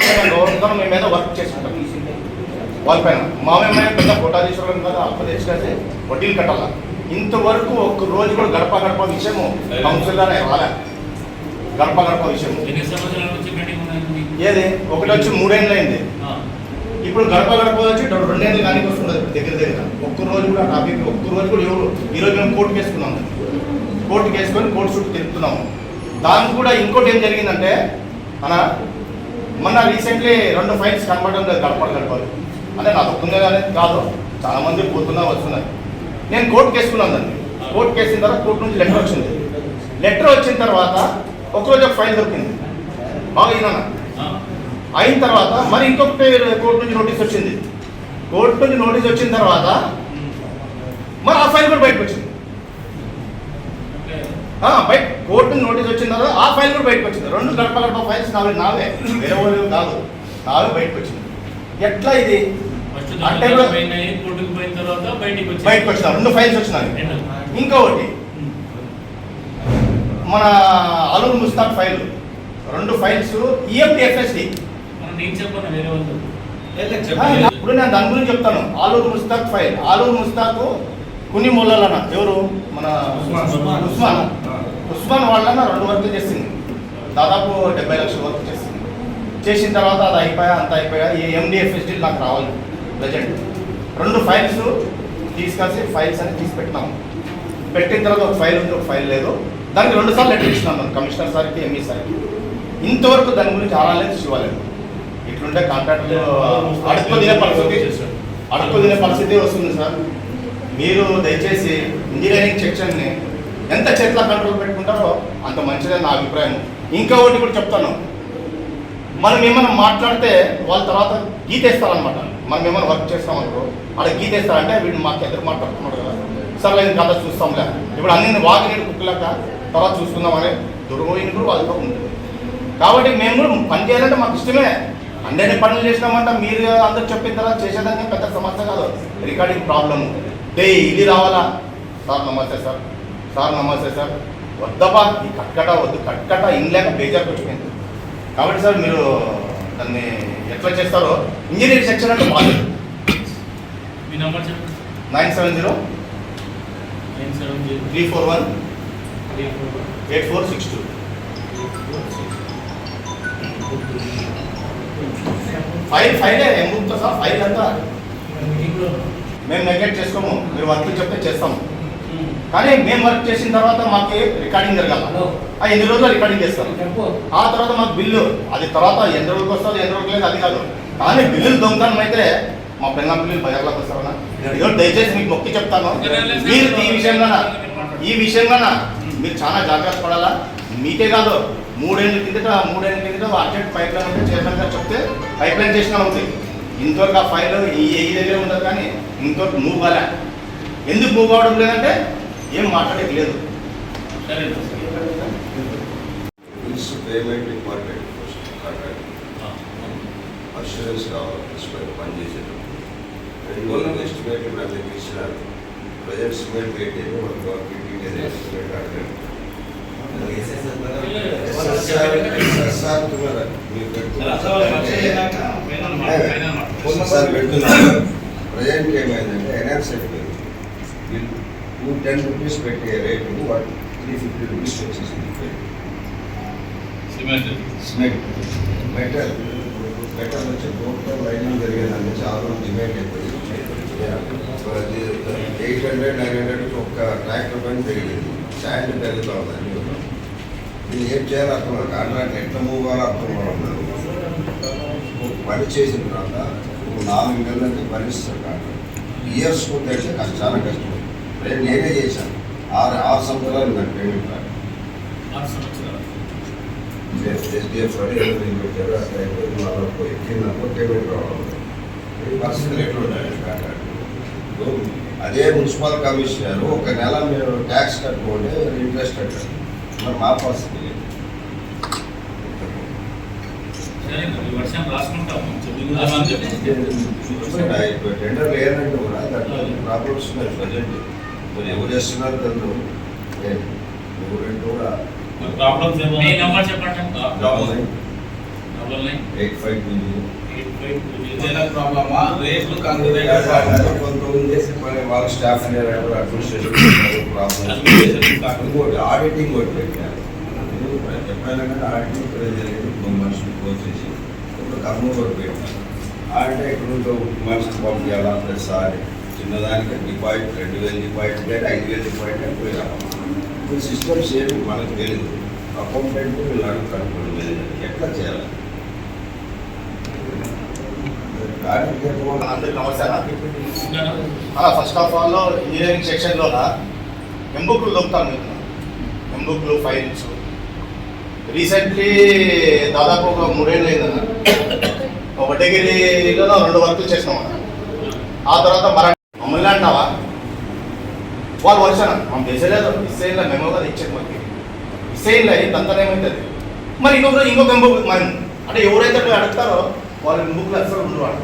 గౌరవంతో మేము మీద వర్క్ చేసుకుంటాం వాళ్ళ పైన. మా మేము పెద్ద కోటాధీశ్వరం కదా అప్పు తెచ్చుకేసి వడ్డీలు కట్టాల? ఇంతవరకు ఒక్క రోజు కూడా గడప గడప విషయము కౌన్సిల్లోనే రాలే. గడప గడప విషయము. ఏది? ఒకటి వచ్చి మూడేళ్ళు అయింది. ఇప్పుడు గడప గడప వచ్చి రెండు- రెండేళ్ళు కానీ వస్తున్నది దగ్గర దగ్గర. ఒక్క రోజు కూడా టాపిక్ ఒక్క రోజు కూడా ఎవరు? ఈ రోజు మేము కోర్టుకు వేసుకున్నాం కోర్టుకు వేసుకొని కోర్టు చుట్టూ తిరుగుతున్నాము దానికి కూడా ఇంకోటి ఏం జరిగిందంటే మన మొన్న రీసెంట్లీ రెండు ఫైల్స్ కనపడడం లేదు గడప గడపాలి అంటే నాకు ఒక్కుందే కానీ కాదు. చాలా మంది పోతున్నా వస్తున్నారు నేను కోర్టుకు వేసుకున్నాను దాన్ని కోర్టుకు వేసిన తర్వాత కోర్టు నుంచి లెటర్ వచ్చింది. లెటర్ వచ్చిన తర్వాత ఒకరోజు ఒక ఫైల్ దొరికింది. బాగా అయినా తర్వాత మరి ఇంకొకటి కోర్టు నుంచి నోటీస్ వచ్చింది. కోర్టు నుంచి నోటీస్ వచ్చిన తర్వాత మరి ఆ ఫైల్ కూడా బయటకు వచ్చింది. బయట కోర్టు నోటీస్ వచ్చిన తర్వాత ఆ ఫైల్ కూడా బయటకు వచ్చింది. రెండు గడప గడప ఫైల్స్ నావే నావే వేరే వాళ్ళు కాదు. నావే బయటకు వచ్చింది. ఎట్లా ఇది? అంటే కోర్టుకు పోయిన తర్వాత బయటికి వచ్చి బయటకు వచ్చిన రెండు ఫైల్స్ వచ్చినాయి. ఇంకొకటి. మన అలూరు ముస్తాక్ ఫైల్. రెండు E ఫైల్స్ ఈఎండి ఎఫ్ఎస్డి మనం నేను చెప్పను వేరే వాళ్ళు ఇప్పుడు నేను దాని గురించి చెప్తాను. ఆలూరు ముస్తాక్ ఫైల్. ఆలూరు ముస్తాక్ కుని మొల్లలన ఎవరు? మన ఉస్మాన్. ఉస్మాన్ ఉస్మాన్ వాళ్ళన రెండు వర్కులు చేసింది. దాదాపు డెబ్బై లక్షల వర్క్ చేసింది. చేసిన తర్వాత అది అయిపోయా అంత అయిపోయా. ఈ ఎండిఎఫ్ఎస్డి నాకు రావాలి బడ్జెట్ రెండు ఫైల్స్ తీసుకొచ్చి ఫైల్స్ అని తీసి పెట్టినాము పెట్టిన తర్వాత ఒక ఫైల్ ఉంది ఒక ఫైల్ లేదు. దానికి రెండు సార్లు లెటర్ ఇచ్చినాను నేను కమిషనర్ సార్కి ఎంఈ సార్కి. ఇంతవరకు దాని గురించి ఆరాలేదు శివాలేదు ఇట్లుంటే కాంట్రాక్ట్లు అడుక్కు తినే పరిస్థితి అడుక్కు తినే పరిస్థితి వస్తుంది సార్. మీరు దయచేసి ఇంజనీరింగ్ సెక్షన్ని ఎంత చేతిలో కంట్రోల్ పెట్టుకుంటారో అంత మంచిదని నా అభిప్రాయం. ఇంకా ఒకటి కూడా చెప్తాను. మనం ఏమైనా మాట్లాడితే వాళ్ళ తర్వాత గీతేస్తారనమాట మనం ఏమైనా వర్క్ చేస్తామనుకో అక్కడ గీతేస్తారంటే వీడు మాకు ఎదురు మాట్లాడుతున్నాడు కదా. సరే నేను కథ చూస్తాంలే. ఇప్పుడు అన్ని వాకి నీళ్ళు కుక్కలేక తర్వాత చూసుకుందామనే దుర్మోయిన కూడా వాళ్ళతో ఉంటుంది కాబట్టి మేము కూడా పని చేయాలంటే మాకు ఇష్టమే. అందరినీ పనులు చేసినామంట మీరు అందరూ చెప్పిన తర్వాత చేసేదానికి పెద్ద సమస్య కాదు. రికార్డింగ్ ప్రాబ్లమ్ డైలీ రావాలా? సార్ నమస్తే సార్. సార్ నమస్తే సార్. వద్దపా ఈ కట్కట వద్దు. కట్కట ఇన్లేక బేజార్కి వచ్చిపోయింది కాబట్టి సార్ మీరు దాన్ని ఎట్లా చేస్తారో ఇంజనీరింగ్ సెక్షన్ అంటే బాగుంది మీ నంబర్ చెప్పండి. Nine seven zero nine seven zero. Three four one three four eight four six two. File ఫైలే ఏం సార్? ఫైల్ అంతా. మేము నెగ్లెక్ట్ చేసుకోము. మీరు వర్క్ చెప్తే చేస్తాము. కానీ మేము వర్క్ చేసిన తర్వాత మాకు రికార్డింగ్ జరగాలి. ఆ ఎన్ని రోజులు రికార్డింగ్ చేస్తారు? ఆ తర్వాత మాకు బిల్లు. అది తర్వాత ఎన్ని రోజులకు వస్తుంది ఎన్ని రోజులు లేదు అది కాదు. కానీ బిల్లులు దొంగతనం అయితే మా పెళ్ళం బిల్లులు బజార్లోకి వస్తారన్నా ఇదో దయచేసి మీకు మొక్కి చెప్తాను. మీరు ఈ విషయంలోనా ఈ విషయంలోనా మీరు చాలా జాగ్రత్త పడాలా? మీకే కాదు. మూడేళ్ళ కిందట మూడేళ్ళ కిందట అర్జెంట్ పైప్ లైన్ ఉంటే గారు చెప్తే పైప్ లైన్ చేసినా ఉంది. ఇంతవరకు ఆ ఫైల్ ఈ ఏ దగ్గర ఉండదు కానీ ఇంతవరకు మూవ్ కాలే? ఎందుకు మూవ్ అవడం లేదంటే ఏం మాట్లాడేది లేదు. Bills payment important contract assurance కావాలి ఎస్టిమేట్ పని చేసేటప్పుడు. రెండు రోజులు ఎస్టిమేట్ ఇప్పుడు అందరికి ఇచ్చినారు ప్రజెంట్ ఎస్టిమేట్ పెట్టి మనకు మీటింగ్ ఎస్టిమేట్ కాంట్రాక్ట్ ప్రజెంట్ ఏమైందంటే ఎన్ఆర్స్ టూ టెన్ రూపీస్ పెట్టే rate one three fifty rupees వచ్చేసింది సిమెంట్ స్మెట్ మెటల్ మెటల్ వచ్చి టోటల్ లైనింగ్ జరిగేదాన్ని చాలా డిమాండ్ అయిపోయింది. ఎయిట్ హండ్రెడ్ నైన్ హండ్రెడ్ ఒక్క ట్రాక్టర్ పని పెరిగింది. శాండ్ పెరుగుతూ ఉందండి ఇది ఏం చేయాలో అర్థం కాంట్రాక్ట్ ఎట్లా మూవ్ కావాలో అర్థం కావడం పని చేసిన తర్వాత ఒక నాలుగు నెలల నుంచి భరిస్తారు కాంట్రాక్ట్ ఇయర్స్ కొంత అయితే చాలా కష్టం. రేపు నేనే చేశాను ఆరు ఆరు సంవత్సరాలు నాకు పేమెంట్ రాదు ఎస్డిఎఫ్ పెట్టారు అట్లా అయిపోయింది పోయి కింద పేమెంట్ రావాలి ఈ పరిస్థితులు అదే మున్సిపల్ కమిషనర్ ఒక నెల మీరు ట్యాక్స్ కట్టుకుంటే ఇంట్రెస్ట్ కట్టారు మరి మా పరిస్థితి టెండర్ లేదంటే కూడా దాంట్లో ప్రాబ్లమ్స్ ఉన్నాయి ప్రజెంట్ మరి ఎవరు చేస్తున్నారు దాంట్లో ఎవరంటే కూడా ప్రాబ్లమ్స్ ఏమో మీ నంబర్ చెప్పండి double nine double nine eight five two eight five two ఇదేనా ప్రాబ్లమా రేట్లు కందులే కొంతమంది చెప్పని వాళ్ళ స్టాఫ్ అడ్మినిస్ట్రేషన్ ప్రాబ్లమ్ ఇంకోటి ఆడిటింగ్ కూడా పెట్టారు ఎప్పుడైనా కానీ ఆడిటింగ్ ఇక్కడ జరిగింది ఒక మనిషిని కోసేసి ఇప్పుడు కర్మ కూడా పెట్టారు అంటే ఇక్కడ నుంచి ఒక మనిషిని పంపించాలా ప్రతిసారి చిన్నదానికి డిపాజిట్ రెండు వేల డిపాజిట్ అంటే ఐదు వేలు డిపాజిట్ అంటే ఇప్పుడు సిస్టమ్స్ ఏమి మనకు తెలియదు అకౌంటెంట్ వీళ్ళు అడుగుతారు ఎట్లా చేయాలి? అందరికి నమస్కారం. ఫస్ట్ ఆఫ్ ఆల్ ఇంజనీరింగ్ సెక్షన్లో ఎంబుక్లు దొరుకుతాను మీకు. ఎంబుక్లు ఫైల్స్ రీసెంట్లీ దాదాపు ఒక మూడేళ్ళు అయిందన్న. ఒక డిగ్రీలో రెండు వర్కులు చేసినాం అన్న. ఆ తర్వాత మరా మమ్మల్ని అంటావా? వాళ్ళు వర్షాన మనం చేసేలేదు ఇస్సేన్లో మెమో కదా ఇచ్చేది మనకి ఇస్సేన్లో ఇదంతా ఏమవుతుంది మరి ఇంకొక ఇంకొక ఎంబుక్ మరి అంటే ఎవరైతే అడుగుతారో వాళ్ళ ఎంబుక్లు అసలు ఉండరు అంట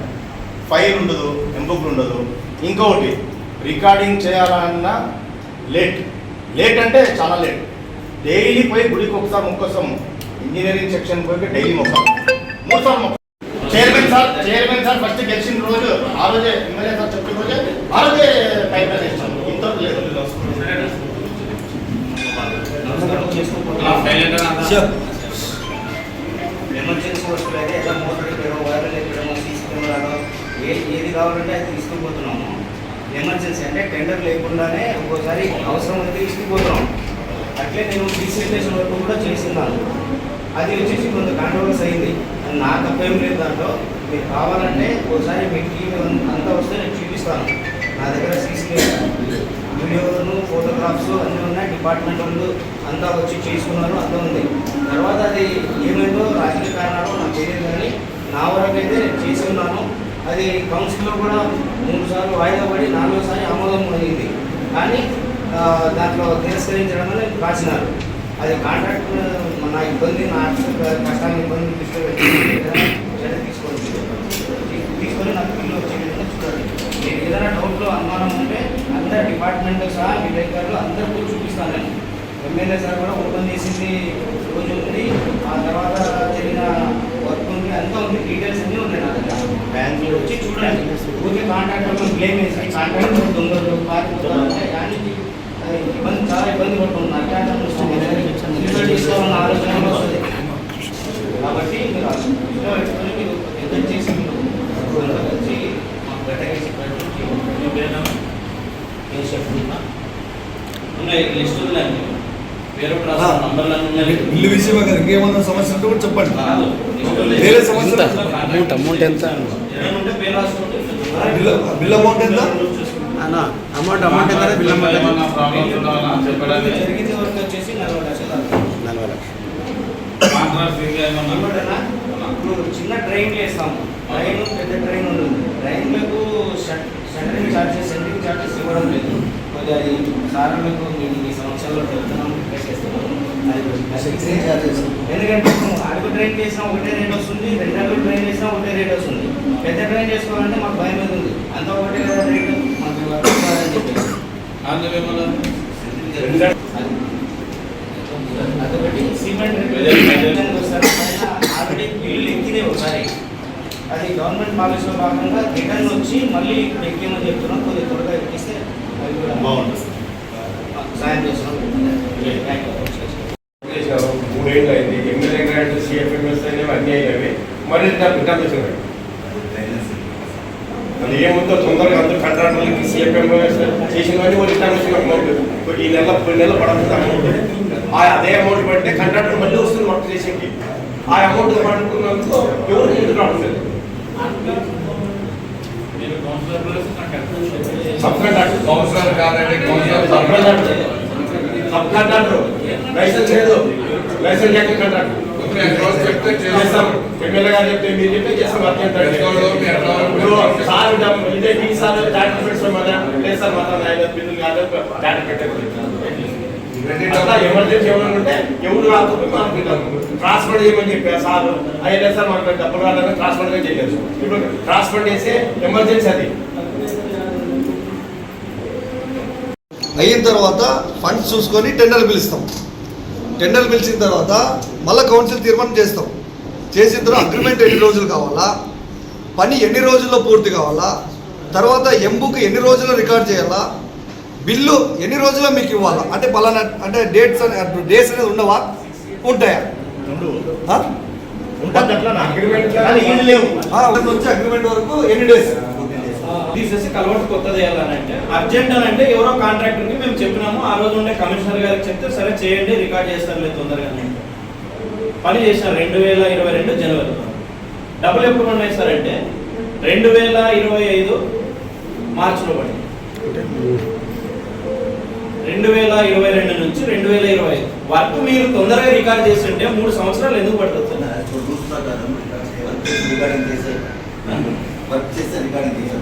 ఫైల్ ఉండదు ఎంబుక్లు ఉండదు. ఇంకొకటి రికార్డింగ్ చేయాలన్నా లేట్. లేట్ అంటే చాలా లేట్. డైలీ పోయి గుడికి ఒకసారి మొక్కోసం ఇంజనీరింగ్ సెక్షన్ పోయి డైలీ మొక్కాలి. మూడు సార్లు మొక్క chairman sir chairman sir first గెలిచిన రోజు ఆ రోజే ఎమ్మెల్యే సార్ చెప్పిన రోజే ఆ రోజే పైప్ లైన్ లేదు. ఎమర్జెన్సీ వస్తువులు అయితే ఎలా మోటార్ ఎక్కడో వైర్లు ఎక్కడమో సీసీ కెమెరాలో ఏ ఏది కావాలంటే అది తీసుకుపోతున్నాము. ఎమర్జెన్సీ అంటే టెండర్ లేకుండానే ఒక్కోసారి అవసరం అయితే తీసుకుపోతున్నాం అట్లే నేను డిసిప్లేషన్ వరకు కూడా చేస్తున్నాను. అది వచ్చేసి కొంత కాంట్రవర్స్ అయింది. అది నా తప్పేం లేదు దాంట్లో. మీరు కావాలంటే ఒకసారి మీ టీవీ అంతా వస్తే నేను చూపిస్తాను. నా దగ్గర సీసీ వీడియోను ఫోటోగ్రాఫ్స్ అన్నీ ఉన్నాయి. డిపార్ట్మెంట్ వాళ్ళు అంతా వచ్చి చేసుకున్నారు అంతా ఉంది. తర్వాత అది ఏమైందో రాజకీయ కారణాలు నాకు తెలియదు కానీ నా వరకు అయితే నేను చేసి ఉన్నాను అది కౌన్సిల్లో కూడా మూడు సార్లు వాయిదా పడి నాలుగోసారి ఆమోదం అయింది కానీ దాంట్లో తిరస్కరించడం అనేది రాసినారు. అది కాంట్రాక్ట్ నా ఇబ్బంది నా కష్టాన్ని ఇబ్బంది తీసుకొని తీసుకొని నాకు బిల్లు వచ్చే విధంగా చూడండి మీకు ఏదైనా డౌట్లో అనుమానం ఉంటే అందరు డిపార్ట్మెంట్ సహా విలేకరులు అందరికీ చూపిస్తాను నేను ఎమ్మెల్యే సార్ కూడా ఓపెన్ చేసింది రోజు ఉంది ఆ తర్వాత జరిగిన వర్క్ ఉంది. అంతా ఉంది. డీటెయిల్స్ అన్నీ ఉన్నాయి నా దగ్గర. బ్యాంకులో వచ్చి చూడండి. ఊరికే కాంట్రాక్టర్లో క్లెయిమ్ వేసి కాంట్రాక్టర్ దొంగలు పారిపోతారంటే కానీ ఇబ్బంది చాలా ఇబ్బంది పడుతున్నారు అట్లా తీసుకోవాలన్న ఆలోచన కూడా వస్తుంది. కాబట్టి మీరు ఆ దృష్టిలో పెట్టుకొని మీరు ఎంత చేసి మీరు అందరూ వచ్చి మాకు గట్టిగా చెప్పి మీ పేరు ఉన్నాయి లిస్ట్ నంబర్లు ఉన్నాయి. బిల్లు విషయమే కదా ఇంకేమన్నా సమస్య ఉంటే కూడా చెప్పండి. వేరే సమస్య అమౌంట్ అమౌంట్ ఎంత? బిల్ అమౌంట్ ఎంత? అన్న అమౌంట్ అమౌంట్ ఎంత? బిల్ అమౌంట్ చెప్పడానికి జరిగింది వరకు వచ్చేసి నలభై లక్షలు. నలభై లక్షలు. చిన్న ట్రైన్ వేస్తాము ట్రైన్ పెద్ద ట్రైన్ ఉంటుంది. ట్రైన్లకు షట్ షటరింగ్ ఛార్జెస్ ఛార్జెస్ ఇవ్వడం లేదు. కొద్దిగా అది సార్లకు నేను ఈ సంవత్సరాల్లో చెప్తున్నాము రిక్వెస్ట్ చేస్తున్నాము అది షటరింగ్ ఛార్జెస్ ఎందుకంటే అడుగు ట్రైన్ చేసినా ఒకటే రేట్ వస్తుంది రెండు అడుగు ట్రైన్ చేసినా ఒకటే రేట్ వస్తుంది. పెద్ద ట్రైన్ చేసుకోవాలంటే మాకు భయం మీద ఉంది? అంత ఒకటే కదా రేట్? మాకు అందులో అదొకటి. సిమెంట్ ఆల్రెడీ బిల్లు ఎక్కింది ఒకసారి అది గవర్నమెంట్ పాలసీలో భాగంగా రిటర్న్ వచ్చి మళ్ళీ ఎక్కేమని చెప్తున్నాం కొద్దిగా త్వరగా ఎక్కిస్తే అది కూడా బాగుంటుంది. సాయం చేస్తున్నాం. మూడేళ్ళు అయింది ఎమ్మెల్యే గ్రాంట్ సిఎఫ్ఎంఎస్ అనేవి అన్నీ అయినవి. మరి వచ్చినాయి అది ఏముందో తొందరగా అందరూ కంట్రాక్టర్లకి సిఎఫ్ఎంఎస్ చేసిన వాడిని వాళ్ళు రిటర్న్ వచ్చిన అమౌంట్ ఈ నెల కొన్ని నెలలు పడుతుంది అమౌంట్ ఆ అదే అమౌంట్ పడితే కంట్రాక్టర్ మళ్ళీ వస్తుంది వర్క్ చేసేకి. ఆ అమౌంట్ పడుకున్నందుకు ఎవరు ఎందుకు రావట్లేదు మీరు కౌన్సిలర్ ప్లేస్ నాకు ఎక్కడ సబ్ కాంట్రాక్టర్ కౌన్సిలర్ కాదండి councillor sub contractor sub contractor licence లేదు. లైసెన్స్ లేక కాంట్రాక్టర్ చేస్తాం. ఎమ్మెల్యే గారు చెప్తే మీరు చెప్తే చేస్తాం. అత్యంత సార్ ఇదే మీ సార్ డాక్టర్ పెట్టాం కదా లేదు సార్ మాత్రం ఆయన బిల్లులు కాదు డాక్టర్ పెట్టారు అట్లా ఎమర్జెన్సీ ఏమైనా ఉంటే ఎవరు రాకపోతే మనం ట్రాన్స్ఫర్ చేయమని చెప్పారు సార్. అయ్యే సార్ మనకు డబ్బులు రాదని ట్రాన్స్ఫర్ చేయలేదు. ఇప్పుడు ట్రాన్స్ఫర్ చేసే ఎమర్జెన్సీ అది. అయిన తర్వాత ఫండ్స్ చూసుకొని టెండర్లు పిలుస్తాం. టెండర్లు పిలిచిన తర్వాత మళ్ళీ కౌన్సిల్ తీర్మానం చేస్తాం. చేసిన తర్వాత అగ్రిమెంట్ ఎన్ని రోజులు కావాలా? పని ఎన్ని రోజుల్లో పూర్తి కావాలా? తర్వాత ఎంబుక్ ఎన్ని రోజుల్లో రికార్డ్ చేయాలా? బిల్లు ఎన్ని రోజుల్లో మీకు ఇవ్వాలా? అంటే పలానా అంటే డేట్స్ అని డేట్స్ అనేది ఉండవా? ఉంటాయా? అగ్రిమెంట్ వరకు ఎన్ని డేస్ తీసేసి కలవట్టు కొత్తది వేయాలని అంటే అర్జెంట్ అని అంటే ఎవరో కాంట్రాక్టర్కి మేము చెప్పినాము ఆ రోజు ఉండే కమిషనర్ గారికి చెప్తే సరే చేయండి రికార్డ్ చేస్తారులే తొందరగా పని చేశారు రెండు వేల ఇరవై రెండు జనవరి. డబ్బులు ఎప్పుడు ఉన్నాయి సార్ అంటే రెండు వేల ఇరవై ఐదు మార్చిలో పడింది రెండు వేల ఇరవై రెండు నుంచి రెండు వేల ఇరవై ఐదు. వర్క్ మీరు తొందరగా రికార్డ్ చేస్తుంటే మూడు సంవత్సరాలు ఎందుకు పడుతుంది సార్? చేసే వర్క్ చేసే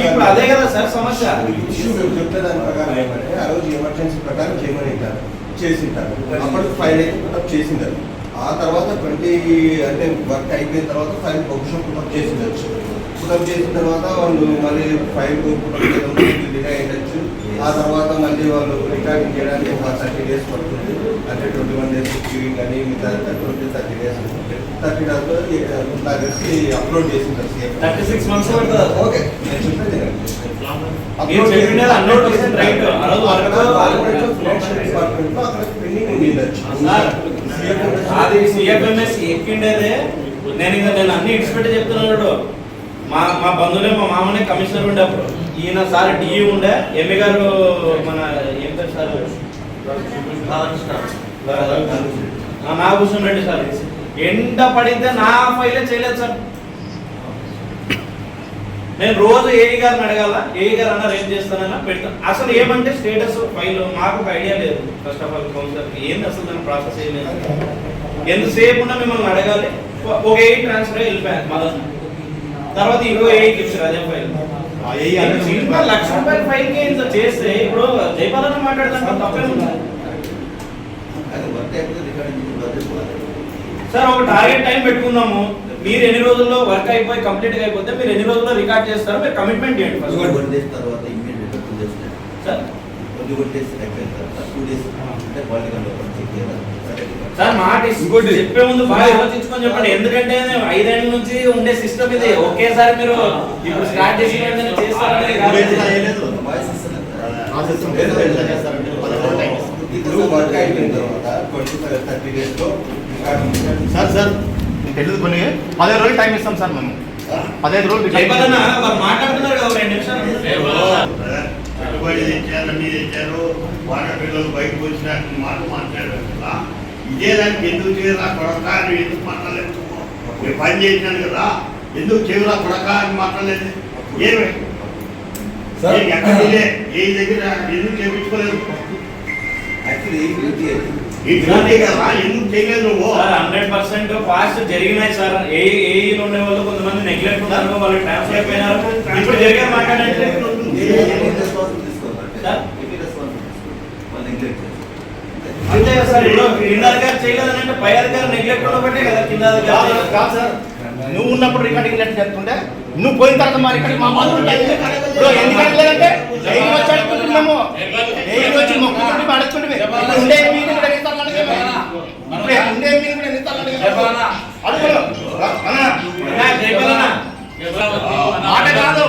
ఇప్పుడు అదే కదా సార్ సమస్య. ఇష్యూ మేము చెప్పే దాని ప్రకారం ఏమంటే ఆ రోజు ఎమర్జెన్సీ ప్రకారం చేయమని ఉంటారు చేసింటారు. అప్పటికి ఫైల్ అయితే చేసింటారు. ఆ తర్వాత ట్వంటీ అంటే వర్క్ అయిపోయిన తర్వాత ఫైల్ బహుశా పుటప్ చేసిండొచ్చు పుటప్ చేసిన తర్వాత వాళ్ళు మళ్ళీ ఫైల్ పుటప్ చేయడం డిలే అయ్యొచ్చు ఆ తర్వాత మళ్ళీ వాళ్ళు రికార్డింగ్ చేయడానికి ఒక థర్టీ డేస్ పడుతుంది. అంటే ట్వంటీ వన్ డేస్ క్యూయింగ్ కానీ మిగతా twenty thirty days thirty days నాకు తెలిసి అప్లోడ్ చేసింటారు థర్టీ సిక్స్ మంత్స్ ఓకే. నేను చెప్పేది అది సిఎఫ్ఎంఎస్ ఎక్కిండేదే నేను ఇంకా నేను అన్ని ఇడిచిపెట్టి చెప్తున్నాడు మా మా బంధువులే మా మామనే కమిషనర్ ఉండే అప్పుడు ఈయన సార్ డిఈ ఉండే. ఎంఏ గారు మన ఏం పేరు సార్? నాగభూషణ్ రెడ్డి సార్. ఎండ పడితే నా ఫైలే చేయలేదు సార్. నేను రోజు ఏఈ గారిని అడగాల. ఏఈ గారు అన్నారు ఏం చేస్తానన్నా పెడతాను అసలు ఏమంటే స్టేటస్ ఫైల్ మాకు ఒక ఐడియా లేదు. ఫస్ట్ ఆఫ్ ఆల్ కౌన్సిలర్కి ఏంది అసలు దాని ప్రాసెస్ ఏం లేదు. ఎంతసేపు ఉన్నా మిమ్మల్ని అడగాలి. ఒక- ఎయిట్ ట్రాన్స్ఫర్ ట్రాన్స్ఫర్ వెళ్ళిపోయాను మొదలు తర్వాత ఇంకో ఎయిట్ ఇచ్చారు అదే ఫైల్. లక్ష రూపాయల చేస్తే ఇప్పుడు మాట్లాడదాం తప్పే ఉంది సార్ ఒక టార్గెట్ టైం పెట్టుకుందాము. మీరు ఎన్ని రోజుల్లో వర్క్ అయిపోయి కంప్లీట్ అయిపోతే మీరు ఎన్ని రోజుల్లో రికార్డ్ చేస్తారో మీరు కమిట్మెంట్ చేయండి తర్వాత ఇమ్మీడియట్ సార్. వన్ డేస్ అయిపోయిన తర్వాత టూ డేస్ అంటే క్వాలిటీ కంట్రోల్ చెక్ చేయాలి. సార్ మాట ఇస్- ఇంకోటి. చెప్పే ముందు బాగా ఆలోచించుకొని చెప్పండి ఎందుకంటే ఐదేళ్ళ నుంచి ఉండే సిస్టమ్ ఇది ఒకేసారి మీరు ఇప్పుడు స్టార్ట్ చేసిన వెంటనే చేస్తారనేది సార్ సార్ తెలియదు కొన్ని పదిహేను రోజులు టైం ఇస్తాం సార్ మేము పదిహేను రోజులు మాట్లాడుతున్నారు రెండు నిమిషాలు పెట్టుబడి తెచ్చారు అన్ని తెచ్చారు వాటర్ పిల్లలు బయటకు వచ్చిన మాట మాట్లాడారు కదా ఇదే దానికి ఎందుకు చేయరా కొడక అని ఎందుకు మాట్లాడలేదు నేను పని చేసినాను కదా ఎందుకు చేయరా కొడక అని మాట్లాడలేదు ఏమి ఎక్కడ? ఏ దగ్గర ఎందుకు చేయించుకోలేదు యాక్చువల్లీ డ్యూటీ అది ఈ డ్యూటీ కదా ఎందుకు చేయలేదు నువ్వు సార్ హండ్రెడ్ పర్సెంట్ ఫాస్ట్ జరిగినాయి సార్ ఏ ఏఈలు ఉండే వాళ్ళు కొంతమంది నెగ్లెక్ట్ ఉన్నారు వాళ్ళు ట్రాన్స్ఫర్ అయిపోయినారు ఇప్పుడు జరిగే మాట్లాడంటే రెస్పాన్సిబుల్ తీసుకోవాలి చేయలేదంటే కాదు సార్. నువ్వు ఉన్నప్పుడు రికార్డింగ్ లెటర్ చెప్తుండే నువ్వు పోయిన తర్వాత మా రికార్డింగ్ మా మాత్రం ఎందుకంటే వచ్చి అడుగుతున్నాము వచ్చి మాట కాదు.